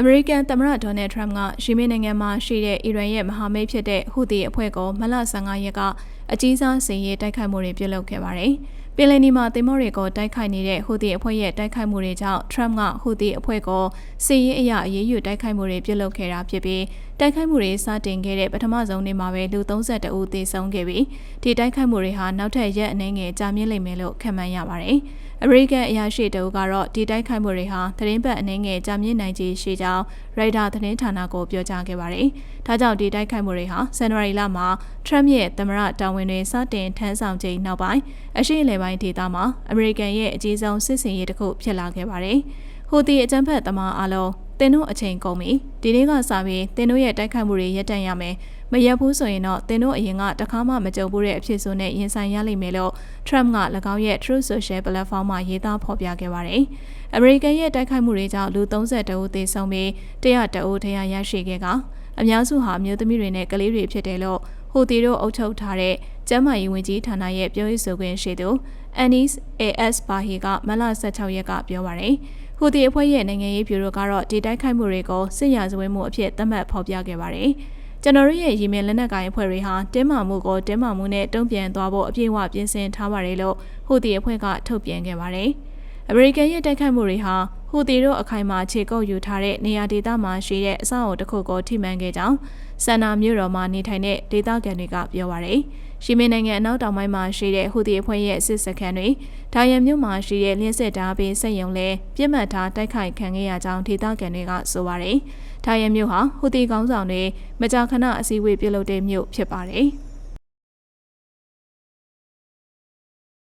အမေရိကန်သမ္မတဒေါ်နယ်ထရမ့်ကရှီမင်းနိုင်ငံမှာရှိတဲ့အီရန်ရဲ့မဟာမိတ်ဖြစ်တဲ့ဟူသီအဖွဲ့ကိုမလ15ရက်ကအကြီးစားစင်ရေးတိုက်ခိုက်မှုတွေပြုလုပ်ခဲ့ပါတယ်။ပင်လယ်နီမှာတင်မောတွေကိုတိုက်ခိုက်နေတဲ့ဟူသီအဖွဲ့ရဲ့တိုက်ခိုက်မှုတွေကြောင့်ထရမ့်ကဟူသီအဖွဲ့ကိုစင်ရေးအရာအရေးယူတိုက်ခိုက်မှုတွေပြုလုပ်ခဲ့တာဖြစ်ပြီးတိုက်ခိုက်မှုတွေစတင်ခဲ့တဲ့ပထမဆုံးနေ့မှာပဲလူ32ဦးသေဆုံးခဲ့ပြီးဒီတိုက်ခိုက်မှုတွေဟာနောက်ထပ်ရက်အနည်းငယ်ကြာမြင့်လိမ့်မယ်လို့ခန့်မှန်းရပါတယ်။ အမေရိကန်အရာရှိတအုပ်ကတော့ဒီတိုက်ခိုက်မှုတွေဟာသတင်းပတ်အနေငယ်ကြာမြင့်နိုင်ခြေရှိကြောင်းရိုက်တာသတင်းဌာနကိုပြောကြားခဲ့ပါတယ်။ဒါကြောင့်ဒီတိုက်ခိုက်မှုတွေဟာဇန်နဝါရီလမှာထရမ့်ရဲ့သမ္မတတာဝန်တွေစတင်ထမ်းဆောင်ချိန်နောက်ပိုင်းအရှိအလယ်ပိုင်းဒေသမှာအမေရိကန်ရဲ့အကြီးဆုံးစစ်စင်ရေးတစ်ခုဖြစ်လာခဲ့ပါတယ်။ဟိုတီအကြမ်းဖက်သမားအလုံး တင်တို့အချိန်ကုန်ပြီဒီနေ့ကစပြီးတင်တို့ရဲ့တိုက်ခိုက်မှုတွေရပ်တန့်ရမယ်မရက်ဘူးဆိုရင်တော့တင်တို့အရင်ကတခါမှမကြုံဘူးတဲ့အဖြစ်ဆိုနဲ့ရင်ဆိုင်ရလိမ့်မယ်လို့ Trump က၎င်းရဲ့ Truth Social Platform မှာရေးသားဖော်ပြခဲ့ပါတယ်။အမေရိကန်ရဲ့တိုက်ခိုက်မှုတွေကြောင့်လူ32ဦးသေဆုံးပြီး100ဦးတရားရရှိခဲ့ကအများစုဟာမြို့သမီးတွေနဲ့ကလေးတွေဖြစ်တယ်လို့ဟိုတီတို့အုပ်ချုပ်ထားတဲ့ကျန်းမာရေးဝန်ကြီးဌာနရဲ့ပြောရေးဆိုခွင့်ရှိသူ Anis AS ဘာဟီကမလ16ရက်ကပြောပါတယ်။ ဟူတီအဖွဲ့ရဲ့နိုင်ငံရေးဗျူရိုကတော့ဒီတိုက်ခိုက်မှုတွေကိုစစ်ရာဇဝတ်မှုအဖြစ်သတ်မှတ်ဖော်ပြခဲ့ပါတယ်။ကျွန်တော်တို့ရဲ့ရည်မြင်လက်နက်ကိုင်အဖွဲ့တွေဟာတင်းမာမှုကိုတင်းမာမှုနဲ့တုံ့ပြန်သွားဖို့အပြည့်အဝပြင်ဆင်ထားပါတယ်လို့ဟူတီအဖွဲ့ကထုတ်ပြန်ခဲ့ပါတယ်။အမေရိကန်ရဲ့တိုက်ခိုက်မှုတွေဟာ ဟူတီတို့အခိုင်အမာခြေကုပ်ယူထားတဲ့နေရာဒေသမှာရှိတဲ့အဆောက်အအုံတစ်ခုကိုထိမှန်ခဲ့ကြောင်းဆန်နာမြို့တော်မှာနေထိုင်တဲ့ဒေသခံတွေကပြောပါရယ်။ရှီမင်းနိုင်ငံအနောက်တောင်ပိုင်းမှာရှိတဲ့ဟူတီအဖွဲ့ရဲ့စစ်စခန်းတွေဒါယန်မြို့မှာရှိတဲ့လျှက်စစ်တားပေးစက်ရုံလဲပြစ်မှတ်ထားတိုက်ခိုက်ခံခဲ့ရကြောင်းဒေသခံတွေကဆိုပါရယ်။ဒါယန်မြို့ဟာဟူတီကောင်းဆောင်တွေမကြာခဏအစည်းအဝေးပြုလုပ်တဲ့မြို့ဖြစ်ပါတယ်။